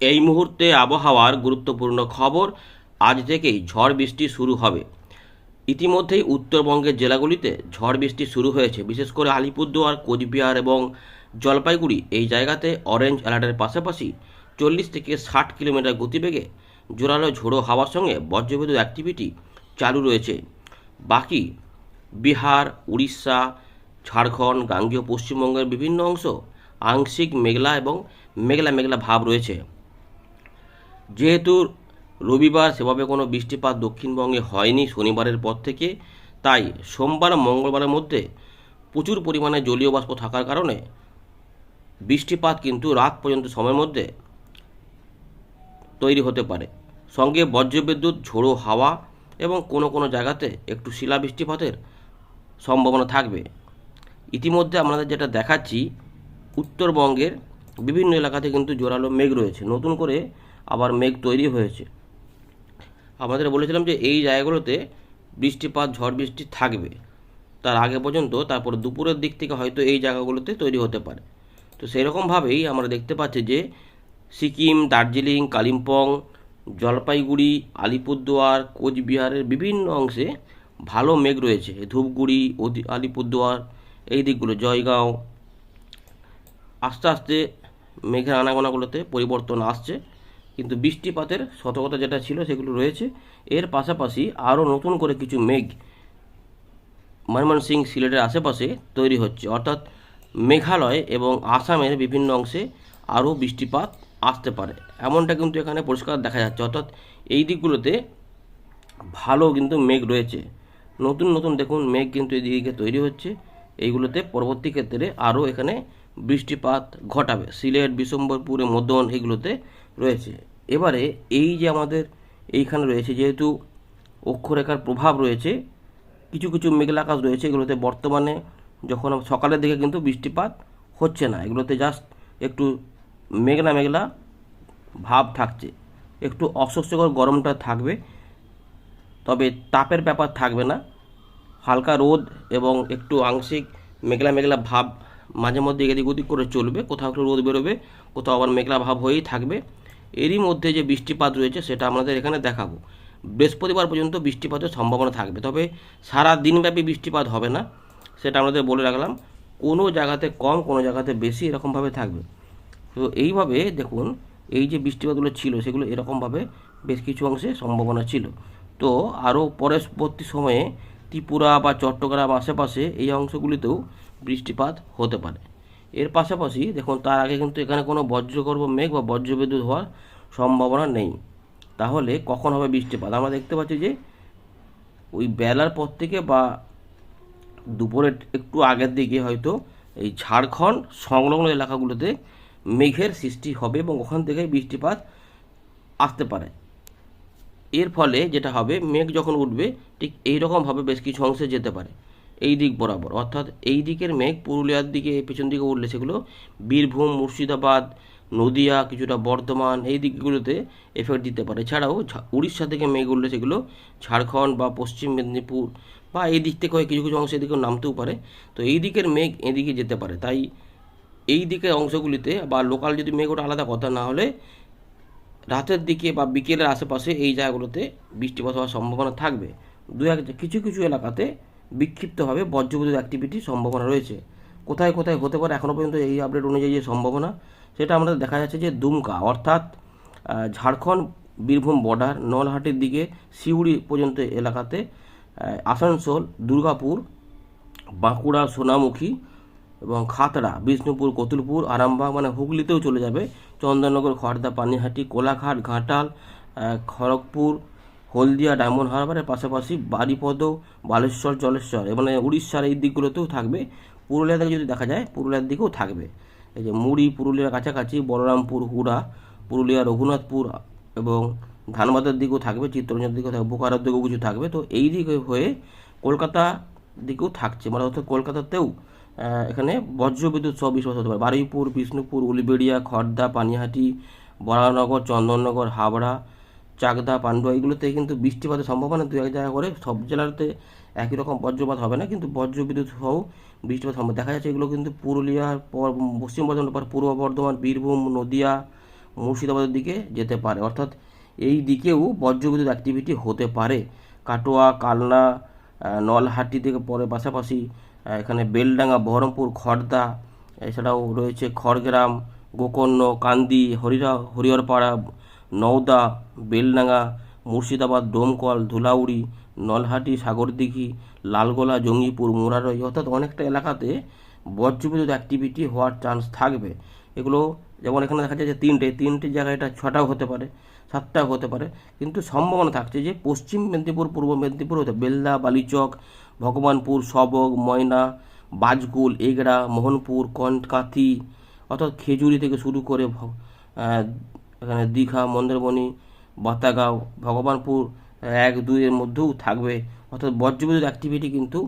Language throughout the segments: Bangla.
এই মুহূর্তে আবহাওয়ার গুরুত্বপূর্ণ খবর, আজ থেকেই ঝড় বৃষ্টি শুরু হবে। ইতিমধ্যেই উত্তরবঙ্গের জেলাগুলিতে ঝড় বৃষ্টি শুরু হয়েছে। বিশেষ করে আলিপুরদুয়ার, কোচবিহার এবং জলপাইগুড়ি এই জায়গাতে অরেঞ্জ অ্যালার্টের পাশাপাশি চল্লিশ থেকে ষাট কিলোমিটার গতিবেগে জোরালো ঝোড়ো হাওয়ার সঙ্গে বজ্রবিদ্যুৎ অ্যাক্টিভিটি চালু রয়েছে। বাকি বিহার, উড়িষ্যা, ঝাড়খণ্ড, গাঙ্গেয় পশ্চিমবঙ্গের বিভিন্ন অংশ আংশিক মেঘলা এবং মেঘলা মেঘলা ভাব রয়েছে। যেহেতু রবিবার সেভাবে কোনো বৃষ্টিপাত দক্ষিণবঙ্গে হয়নি শনিবারের পর থেকে, তাই সোমবার মঙ্গলবারের মধ্যে প্রচুর পরিমাণে জলীয় বাষ্প থাকার কারণে বৃষ্টিপাত কিন্তু রাত পর্যন্ত সময়ের মধ্যে তৈরি হতে পারে। সঙ্গে বজ্রবিদ্যুৎ, ঝোড়ো হাওয়া এবং কোনো কোনো জায়গাতে একটু শিলা বৃষ্টিপাতের সম্ভাবনা থাকবে। ইতিমধ্যে আমাদের যেটা দেখাচ্ছি, উত্তরবঙ্গের বিভিন্ন এলাকাতে কিন্তু জোরালো মেঘ রয়েছে। নতুন করে আবার মেঘ তৈরি হয়েছে। আমাদের বলেছিলাম যে এই জায়গাগুলোতে বৃষ্টিপাত, ঝড় বৃষ্টি থাকবে। তার আগে পর্যন্ত, তারপর দুপুরের দিক থেকে হয়তো এই জায়গাগুলোতে তৈরি হতে পারে। তো সেরকমভাবেই আমরা দেখতে পাচ্ছি যে সিকিম, দার্জিলিং, কালিম্পং, জলপাইগুড়ি, আলিপুরদুয়ার, কোচবিহারের বিভিন্ন অংশে ভালো মেঘ রয়েছে। ধূপগুড়ি আলিপুরদুয়ার, এই দিকগুলো, জয়গাঁও, আস্তে আস্তে মেঘের আনাগোনাগুলোতে পরিবর্তন আসছে। কিন্তু বৃষ্টিপাতের সতর্কতা যেটা ছিল সেগুলো রয়েছে। এর পাশাপাশি আরও নতুন করে কিছু মেঘ ময়মনসিং সিলেটের আশেপাশে তৈরি হচ্ছে। অর্থাৎ মেঘালয় এবং আসামের বিভিন্ন অংশে আরও বৃষ্টিপাত আসতে পারে। এমনটা কিন্তু এখানে পরিষ্কার দেখা যাচ্ছে। অর্থাৎ এই দিকগুলোতে ভালো কিন্তু মেঘ রয়েছে। নতুন নতুন দেখুন মেঘ কিন্তু এদিকে তৈরি হচ্ছে। এইগুলোতে পরবর্তী ক্ষেত্রে আরও এখানে বৃষ্টিপাত ঘটাবে। সিলেট বিশম্বরপুরে মদন এগুলোতে রয়েছে। এবারে এই যে আমাদের এইখানে রয়েছে, যেহেতু অক্ষরেখার প্রভাব রয়েছে, কিছু কিছু মেঘলা আকাশ রয়েছে এগুলোতে বর্তমানে, যখন সকালের দিকে কিন্তু বৃষ্টিপাত হচ্ছে না। এগুলোতে জাস্ট একটু মেঘলা মেঘলা ভাব থাকছে। একটু অস্বস্তিকর গরমটা থাকবে, তবে তাপের ব্যাপার থাকবে না। হালকা রোদ এবং একটু আংশিক মেঘলা মেঘলা ভাব মাঝে মধ্যে এদিক ওদিক করে চলবে, কোথাও একটু রোদ বেরোবে, কোথাও আবার মেঘলা ভাব হয়েই থাকবে। এরই মধ্যে যে বৃষ্টিপাত রয়েছে সেটা আমাদের এখানে দেখাবো। বৃহস্পতিবার পর্যন্ত বৃষ্টিপাতের সম্ভাবনা থাকবে, তবে সারা দিনব্যাপী বৃষ্টিপাত হবে না, সেটা আমাদের বলে রাখলাম। কোনো জায়গাতে কম, কোনো জায়গাতে বেশি এরকমভাবে থাকবে। তো এইভাবে দেখুন, এই যে বৃষ্টিপাতগুলো ছিল, সেগুলো এরকমভাবে বেশ কিছু অংশে সম্ভাবনা ছিল। তো আরও পরবর্তী সময়ে ত্রিপুরা বা চট্টগ্রাম আশেপাশে এই অংশগুলিতেও বৃষ্টিপাত হতে পারে। এর পাশাপাশি দেখুন, তার আগে কিন্তু এখানে কোনো বজ্রগর্ভ মেঘ বা বজ্রবিদ্যুৎ হওয়ার সম্ভাবনা নেই। তাহলে কখন হবে বৃষ্টিপাত? আমরা দেখতে পাচ্ছি যে ওই বেলার পর থেকে বা দুপুরের একটু আগের দিকে হয়তো এই ঝাড়খণ্ড সংলগ্ন এলাকাগুলোতে মেঘের সৃষ্টি হবে এবং ওখান থেকে বৃষ্টিপাত আসতে পারে। এর ফলে যেটা হবে, মেঘ যখন উঠবে, ঠিক এই রকমভাবে বেশ কিছু অংশে যেতে পারে, এই দিক বরাবর। অর্থাৎ এই দিকের মেঘ পুরুলিয়ার দিকে, পেছন দিকে উঠলে সেগুলো বীরভূম, মুর্শিদাবাদ, নদিয়া, কিছুটা বর্ধমান, এই দিকগুলোতে এফেক্ট দিতে পারে। এছাড়াও উড়িষ্যা থেকে মেঘ উঠলে সেগুলো ঝাড়খণ্ড বা পশ্চিম মেদিনীপুর বা এই দিক থেকে কিছু কিছু অংশ এদিকেও নামতেও পারে। তো এই দিকের মেঘ এদিকে যেতে পারে। তাই এই দিকের অংশগুলিতে বা লোকাল যদি মেঘ ওটা আলাদা কথা। না হলে রাতের দিকে বা বিকেলের আশেপাশে এই জায়গাগুলোতে বৃষ্টিপাত হওয়ার সম্ভাবনা থাকবে। দু এক কিছু কিছু এলাকাতে বিক্ষিপ্তভাবে বজ্রবিদ্যুৎ অ্যাক্টিভিটির সম্ভাবনা রয়েছে। কোথায় কোথায় হতে পারে এখনও পর্যন্ত এই আপডেট অনুযায়ী যে সম্ভাবনা, সেটা আমাদের দেখা যাচ্ছে যে দুমকা অর্থাৎ ঝাড়খণ্ড, বীরভূম বর্ডার নলহাটির দিকে, সিউড়ি পর্যন্ত এলাকাতে আসানসোল, দুর্গাপুর, বাঁকুড়া, সোনামুখী এবং খাতড়া, বিষ্ণুপুর, কতুলপুর, আরামবাগ মানে হুগলিতেও চলে যাবে। চন্দননগর খড়দা পানিহাটি, কোলাঘাট, ঘাটাল খড়গপুর, হলদিয়া, ডায়মন্ড হারবারের পাশাপাশি বারিপদ, বালেশ্বর জলেশ্বর মানে উড়িষ্যার এই দিকগুলোতেও থাকবে। পুরুলিয়া থেকে যদি দেখা যায়, পুরুলিয়ার দিকেও থাকবে। এই যে মুড়ি পুরুলিয়ার কাছাকাছি, বলরামপুর, হুড়া, পুরুলিয়া, রঘুনাথপুর এবং ধানবাদের দিকেও থাকবে চিত্তরঞ্জনের দিকেও থাকবে, বোকারোর দিকেও কিছু থাকবে। তো এই দিকে হয়ে কলকাতা দিকেও থাকছে মানে অর্থাৎ কলকাতাতেও এখানে বজ্রবিদ্যুৎ সহ বৃষ্টিপাত হতে পারে। বারুইপুর, বিষ্ণুপুর, উলিবেড়িয়া খড়দা পানিহাটি, বরানগর, চন্দননগর, হাবড়া, চাকদা, পান্ডুয়া, এগুলোতে কিন্তু বৃষ্টিপাতের সম্ভাবনা দু এক জায়গা করে। সব জেলাতে একই রকম বজ্রপাত হবে না, কিন্তু বজ্রবিদ্যুৎ সহ বৃষ্টিপাত সম্ভব দেখা যাচ্ছে এগুলো কিন্তু পুরুলিয়ার পর পশ্চিম বর্ধমান, পর পূর্ব বর্ধমান, বীরভূম, নদিয়া, মুর্শিদাবাদের দিকে যেতে পারে। অর্থাৎ এই দিকেও বজ্রবিদ্যুৎ অ্যাক্টিভিটি হতে পারে। কাটোয়া, কালনা নলহাটি থেকে পরে পাশাপাশি এখানে বেলডাঙ্গা, বহরমপুর খড়দা এছাড়াও রয়েছে খড়গ্রাম, গোকর্ণ, কান্দি, হরিরা, হরিহরপাড়া, নওদা, বেলডাঙ্গা, মুর্শিদাবাদ ডোমকল ধুলাউড়ি, নলহাটি, সাগরদিঘি, লালগোলা, জঙ্গিপুর, মুরারই, অর্থাৎ অনেকটা এলাকাতে বজ্রবিদ্যুৎ অ্যাক্টিভিটি হওয়ার চান্স থাকবে। এগুলো যেমন এখানে দেখা যায় যে তিনটে তিনটে জায়গায় এটা ছটাও হতে পারে, সাতটাও হতে পারে, কিন্তু সম্ভাবনা থাকছে যে পশ্চিম মেদিনীপুর, পূর্ব মেদিনীপুর, হতে বেলদা, বালিচক ভগবানপুর সবক ময়না, বাজকুল, এগড়া, মোহনপুর কনকাথি অর্থাৎ খেজুরি থেকে শুরু করে এখানে দীঘা, মন্দারমণি, বাতাগাঁও, ভগবানপুর, এক দুইয়ের মধ্যেও থাকবে। অর্থাৎ বজ্রবিদ্যুৎ অ্যাক্টিভিটি কিন্তু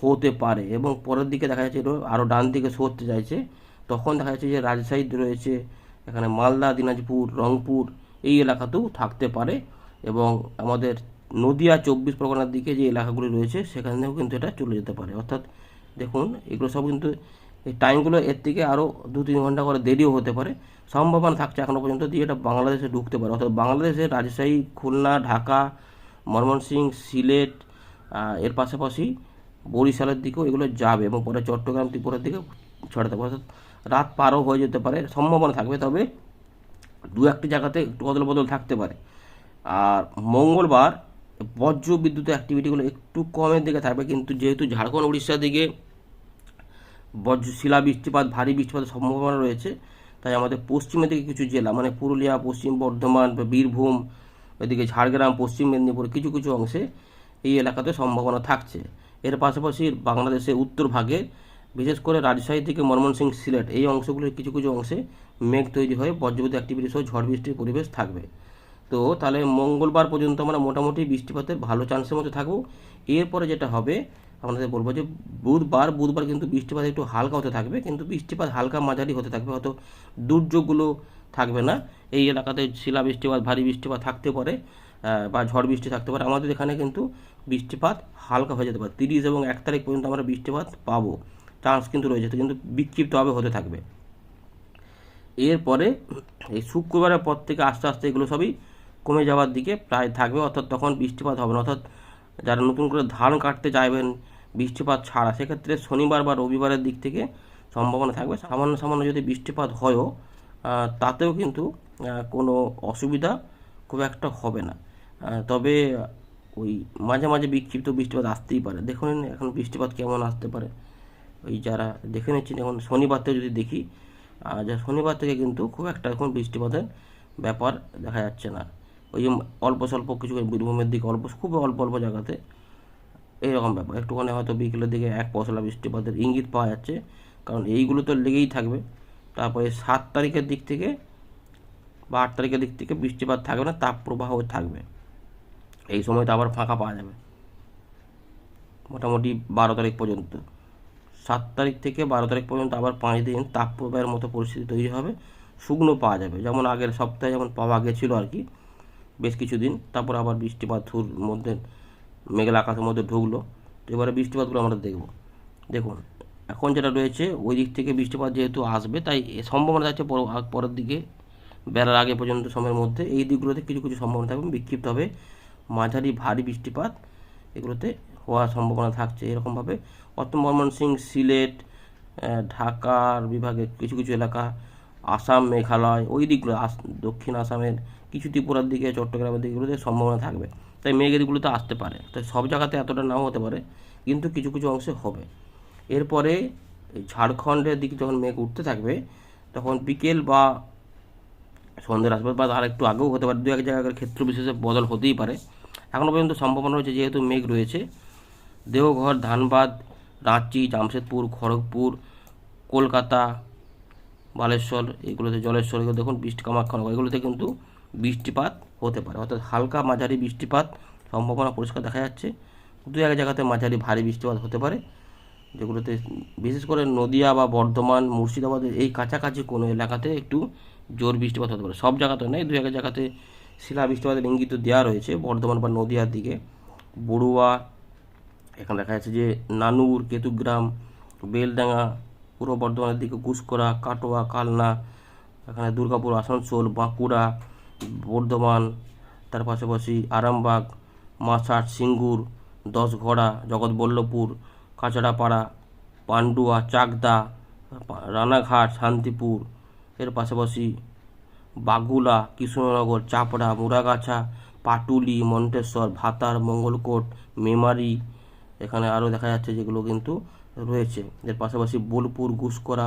হতে পারে এবং পরের দিকে দেখা যাচ্ছে আরও ডান দিকে সরতে চাইছে তখন দেখা যাচ্ছে যে রাজশাহী রয়েছে এখানে মালদা, দিনাজপুর, রংপুর এই এলাকাতেও থাকতে পারে এবং আমাদের নদিয়া চব্বিশ পরগনার দিকে যে এলাকাগুলি রয়েছে সেখানেও কিন্তু এটা চলে যেতে পারে। অর্থাৎ দেখুন, এগুলো সব কিন্তু এই টাইমগুলো এর থেকে আরও দু তিন ঘণ্টা করে দেরিও হতে পারে। সম্ভাবনা থাকছে এখনও পর্যন্ত দিয়ে এটা বাংলাদেশে ঢুকতে পারে। অর্থাৎ বাংলাদেশে রাজশাহী, খুলনা, ঢাকা ময়মনসিংহ সিলেট এর পাশাপাশি বরিশালের দিকেও এগুলো যাবে এবং পরে চট্টগ্রাম, ত্রিপুরার দিকে ছড়াতে পারে। অর্থাৎ রাত পারও হয়ে যেতে পারে, সম্ভাবনা থাকবে। তবে দু একটি জায়গাতে একটু অদল বদল থাকতে পারে। আর মঙ্গলবার বজ্র বিদ্যুতের অ্যাক্টিভিটিগুলো একটু কমের দিকে থাকবে, কিন্তু যেহেতু ঝাড়খণ্ড, উড়িষ্যার দিকে বজ্র, শিলা বৃষ্টিপাত, ভারী বৃষ্টিপাতের সম্ভাবনা রয়েছে, তাই আমাদের পশ্চিমের দিকে কিছু জেলা মানে পুরুলিয়া, পশ্চিম বর্ধমান, বীরভূম, এদিকে ঝাড়গ্রাম, পশ্চিম মেদিনীপুর, কিছু কিছু অংশে এই এলাকাতে সম্ভাবনা থাকছে। এর পাশাপাশি বাংলাদেশের উত্তর ভাগে, বিশেষ করে রাজশাহী থেকে ময়মনসিংহ সিলেট, এই অংশগুলির কিছু কিছু অংশে মেঘ তৈরি হয়ে বজ্রবিদ্যুৎ অ্যাক্টিভিটি সহ ঝড় বৃষ্টির পরিবেশ থাকবে। তো তাহলে মঙ্গলবার পর্যন্ত আমরা মোটামুটি বৃষ্টিপাতের ভালো চান্সের মধ্যে থাকব। এরপরে যেটা হবে, আপনাদের বলব যে বুধবার বুধবার কিন্তু বৃষ্টিপাত একটু হালকা হতে থাকবে, কিন্তু বৃষ্টিপাত হালকা মাঝারি হতে থাকবে, হয়তো দুর্যোগগুলো থাকবে না। এই এলাকাতে শিলা বৃষ্টিপাত ভারী বৃষ্টিপাত থাকতে পারে বা ঝড় বৃষ্টি থাকতে পারে। আমাদের এখানে কিন্তু বৃষ্টিপাত হালকা হয়ে যেতে পারে। তিরিশ এবং এক তারিখ পর্যন্ত আমরা বৃষ্টিপাত পাবো। চান্স কিন্তু রয়েছে কিন্তু বিক্ষিপ্তভাবে হতে থাকবে। এরপরে এই শুক্রবারের পর থেকে আস্তে আস্তে এগুলো সবই কমে যাওয়ার দিকে প্রায় থাকবে, অর্থাৎ তখন বৃষ্টিপাত হবে না। অর্থাৎ যারা নতুন করে ধান কাটতে চাইবেন, বৃষ্টিপাত ছাড়া, সেক্ষেত্রে শনিবার বা রবিবারের দিক থেকে সম্ভাবনা থাকবে। সামান্য সামান্য যদি বৃষ্টিপাত হয়ও তাতেও কিন্তু কোনো অসুবিধা খুব একটা হবে না। তবে ওই মাঝে মাঝে বিক্ষিপ্ত বৃষ্টিপাত আসতেই পারে। দেখুন এখন বৃষ্টিপাত কেমন আসতে পারে। ওই যারা দেখে নিচ্ছেন, এখন শনিবার থেকে যদি দেখি যা শনিবার থেকে কিন্তু খুব একটা এখন বৃষ্টিপাতের ব্যাপার দেখা যাচ্ছে না। ওই অল্প স্বল্প কিছু বীরভূমের দিকে অল্প, খুব অল্প অল্প জায়গাতে এইরকম ব্যাপার। একটুখানি হয়তো বিকেলের দিকে এক পশলা বৃষ্টিপাতের ইঙ্গিত পাওয়া যাচ্ছে, কারণ এইগুলো তো লেগেই থাকবে। তারপরে সাত তারিখের দিক থেকে বা আট তারিখের দিক থেকে বৃষ্টিপাত থাকবে না তাপ প্রবাহ থাকবে। এই সময় তো আবার ফাঁকা পাওয়া যাবে। মোটামুটি বারো তারিখ পর্যন্ত। সাত তারিখ থেকে বারো তারিখ পর্যন্ত আবার পাঁচ দিন তাপপ্রবাহের মতো পরিস্থিতি তৈরি হবে, শুকনো পাওয়া যাবে। যেমন আগের সপ্তাহে যেমন পাওয়া গেছিল আর কি বেশ কিছুদিন, তারপর আবার বৃষ্টিপাত থুর মধ্যে, মেঘলা আকাশের মধ্যে ঢুকলো। তো এবারে বৃষ্টিপাতগুলো আমরা দেখব। দেখুন, এখন যেটা রয়েছে, ওই দিক থেকে বৃষ্টিপাত যেহেতু আসবে, তাই সম্ভাবনা আগ- পরের দিকে বেলার আগে পর্যন্ত সময়ের মধ্যে, এই দিকগুলোতে কিছু কিছু সম্ভাবনা থাকবে বিক্ষিপ্ত হবে মাঝারি ভারী বৃষ্টিপাত এগুলোতে হওয়ার সম্ভাবনা থাকছে এরকমভাবে। অর্থ ময়মনসিংহ সিলেট ঢাকার বিভাগে কিছু কিছু এলাকা, আসাম, মেঘালয়, ওই দিকগুলো দক্ষিণ আসামের কিছু ত্রিপুরার দিকে, চট্টগ্রামের দিকগুলোতে সম্ভাবনা থাকবে। তাই মেঘ এদিকগুলোতে আসতে পারে। তাই সব জায়গাতে এতটা নাও হতে পারে, কিন্তু কিছু কিছু অংশে হবে। এরপরে ঝাড়খণ্ডের দিকে যখন মেঘ উঠতে থাকবে, তখন বিকেল বা সন্ধ্যের আশপাশ বা আর একটু আগেও হতে পারে দু এক জায়গার ক্ষেত্র বিশেষে বদল হতেই পারে। এখনও পর্যন্ত সম্ভাবনা রয়েছে যেহেতু মেঘ রয়েছে। দেওঘর, ধানবাদ, রাঁচি, জামশেদপুর, খড়গপুর, কলকাতা, বালেশ্বর, এগুলোতে জলেশ্বর, এগুলো দেখুন, বৃষ্টি নগর, এগুলোতে কিন্তু বৃষ্টিপাত হতে পারে। অর্থাৎ হালকা মাঝারি বৃষ্টিপাত সম্ভাবনা পরিষ্কার দেখা যাচ্ছে। দু এক জায়গাতে মাঝারি ভারী বৃষ্টিপাত হতে পারে, যেগুলোতে বিশেষ করে নদিয়া বা বর্ধমান মুর্শিদাবাদের এই কাছাকাছি কোনো এলাকাতে একটু জোর বৃষ্টিপাত হতে পারে। সব জায়গাতে নয় দু এক জায়গাতে শিলা বৃষ্টিপাতের ইঙ্গিত দেওয়া রয়েছে বর্ধমান বা নদিয়ার দিকে। বড়ুয়া, এখানে দেখা যাচ্ছে যে নানুর, কেতুগ্রাম, বেলডাঙ্গা, পূর্ব বর্ধমানের দিকে কুসকরা কাটোয়া, কালনা, এখানে দুর্গাপুর, আসানসোল, বাঁকুড়া বর্ধমান, তার পাশাপাশি আরামবাগ মাসাট সিঙ্গুর দশঘড়া জগৎবল্লভপুর, কাঁচড়াপাড়া, পান্ডুয়া, চাকদা, রানাঘাট, শান্তিপুর, এর পাশাপাশি বাগুলা, কৃষ্ণনগর, চাপড়া মুরাগাছা পাটুলি, মন্টেশ্বর, ভাতার, মঙ্গলকোট, মেমারি, এখানে আরও দেখা যাচ্ছে যেগুলো কিন্তু রয়েছে। এর পাশাপাশি বোলপুর গুসকরা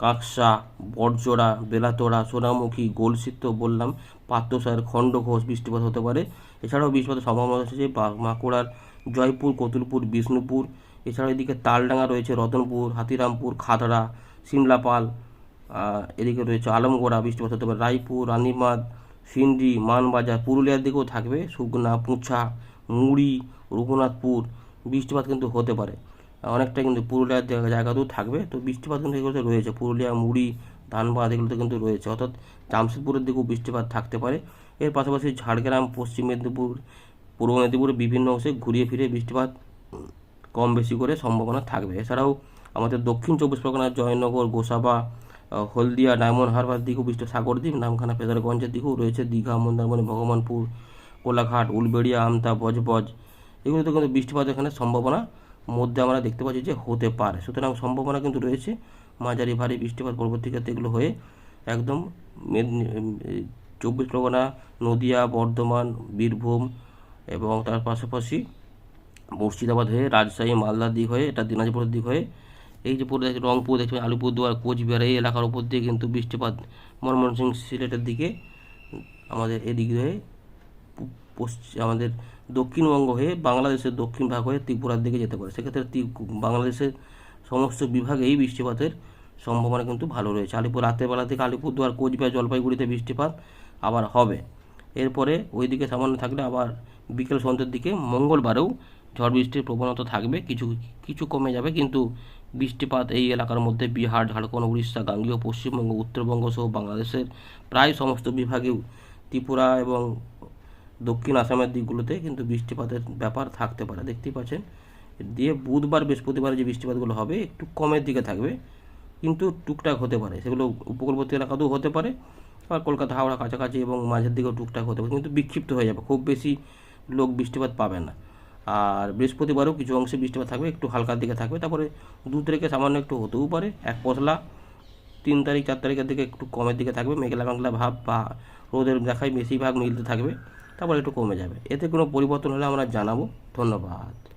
কাঁকসা, বটজোড়া, বেলাতোড়া, সোনামুখী, গোলসিদ্ধ বললাম পাত্রসার খণ্ডঘোষ বৃষ্টিপাত হতে পারে। এছাড়াও বৃষ্টিপাতের সম্ভাবনা রয়েছে বাঁকুড়ার জয়পুর, কতুলপুর, বিষ্ণুপুর। এছাড়াও এদিকে তালডাঙ্গা রয়েছে রতনপুর, হাতিরামপুর, খাতড়া, সিমলাপাল এদিকে রয়েছে আলমগোড়া বৃষ্টিপাত হতে পারে। রায়পুর, রানীমাদ, সিন্ডি, মানবাজার, পুরুলিয়ার দিকেও থাকবে। সুগনা, পুঁছা, মুড়ি, রঘুনাথপুর বৃষ্টিপাত কিন্তু হতে পারে। অনেকটা কিন্তু পুরুলিয়ার জায়গাতেও থাকবে। তো বৃষ্টিপাত কিন্তু এগুলোতে রয়েছে। পুরুলিয়া, মুড়ি, ধানবাদ এগুলোতে কিন্তু রয়েছে। অর্থাৎ জামশেদপুরের দিকেও বৃষ্টিপাত থাকতে পারে। এর পাশাপাশি ঝাড়গ্রাম, পশ্চিম মেদিনীপুর, পূর্ব মেদিনীপুরের বিভিন্ন অংশে ঘুরিয়ে ফিরে বৃষ্টিপাত কম বেশি করে সম্ভাবনা থাকবে। এছাড়াও আমাদের দক্ষিণ চব্বিশ পরগনার জয়নগর, গোসাবা হলদিয়া, ডায়মন্ড হারবার দিকেও বৃষ্টি সাগরদ্বীপ, নামখানা ফেজারগঞ্জের দিকেও রয়েছে। দীঘা, মন্দারমণি, ভগবানপুর, কোলাঘাট, উলবেড়িয়া, আমতা, বজবজ এগুলোতে কিন্তু বৃষ্টিপাত এখানে সম্ভাবনা মধ্যে আমরা দেখতে পাচ্ছি যে হতে পারে। সুতরাং সম্ভাবনা কিন্তু রয়েছে। মাঝারি ভারী বৃষ্টিপাত পরবর্তী ক্ষেত্রে এগুলো হয়ে একদম চব্বিশ পরগনা, নদিয়া, বর্ধমান, বীরভূম এবং তার পাশাপাশি মুর্শিদাবাদ হয়ে রাজশাহী মালদার দিক হয়ে এটা দিনাজপুরের দিক হয়ে এই যে পুরো রংপুর দেখছেন আলিপুরদুয়ার, কোচবিহার এই এলাকার উপর দিয়ে কিন্তু বৃষ্টিপাত ময়মনসিংহ সিলেটের দিকে আমাদের এদিক হয়ে আমাদের দক্ষিণবঙ্গ হয়ে বাংলাদেশের দক্ষিণ ভাগ হয়ে ত্রিপুরার দিকে যেতে পারে। সেক্ষেত্রে ত্রি- বাংলাদেশের সমস্ত বিভাগেই বৃষ্টিপাতের সম্ভাবনা কিন্তু ভালো রয়েছে। আলিপুর রাতের বেলা থেকে আলিপুরদুয়ার, কোচবিহার, জলপাইগুড়িতে বৃষ্টিপাত আবার হবে। এরপরে ওইদিকে সামান্য থাকলে আবার বিকেল সন্ধ্যের দিকে মঙ্গলবারেও ঝড় বৃষ্টির প্রবণতা থাকবে। কিছু কিছু কমে যাবে, কিন্তু বৃষ্টিপাত এই এলাকার মধ্যে বিহার, ঝাড়খণ্ড, উড়িষ্যা, গাঙ্গীয়, পশ্চিমবঙ্গ, উত্তরবঙ্গ সহ বাংলাদেশের প্রায় সমস্ত বিভাগেও ত্রিপুরা এবং দক্ষিণ আসামের দিকগুলোতে কিন্তু বৃষ্টিপাতের ব্যাপার থাকতে পারে, দেখতেই পাচ্ছেন। দিয়ে বুধবার, বৃহস্পতিবার যে বৃষ্টিপাতগুলো হবে, একটু কমের দিকে থাকবে, কিন্তু টুকটাক হতে পারে। সেগুলো উপকূলবর্তী এলাকাতেও হতে পারে আর কলকাতা, হাওড়া কাছাকাছি এবং মাঝের দিকেও টুকটাক হতে পারে, কিন্তু বিক্ষিপ্ত হয়ে যাবে, খুব বেশি লোক বৃষ্টিপাত পাবে না। আর বৃহস্পতিবারও কিছু অংশে বৃষ্টিপাত থাকবে, একটু হালকার দিকে থাকবে, তারপরে দু তারিখে সামান্য একটু হতেও পারে, এক পশলা, তিন তারিখ, চার তারিখের দিকে একটু কমের দিকে থাকবে মেঘলা মেঘলা ভাব বা রোদের দেখায় বেশিরভাগ মিলতে থাকবে। তারপর একটু কমে যাবে। এতে কোনো পরিবর্তন হলে আমরা জানাব। ধন্যবাদ।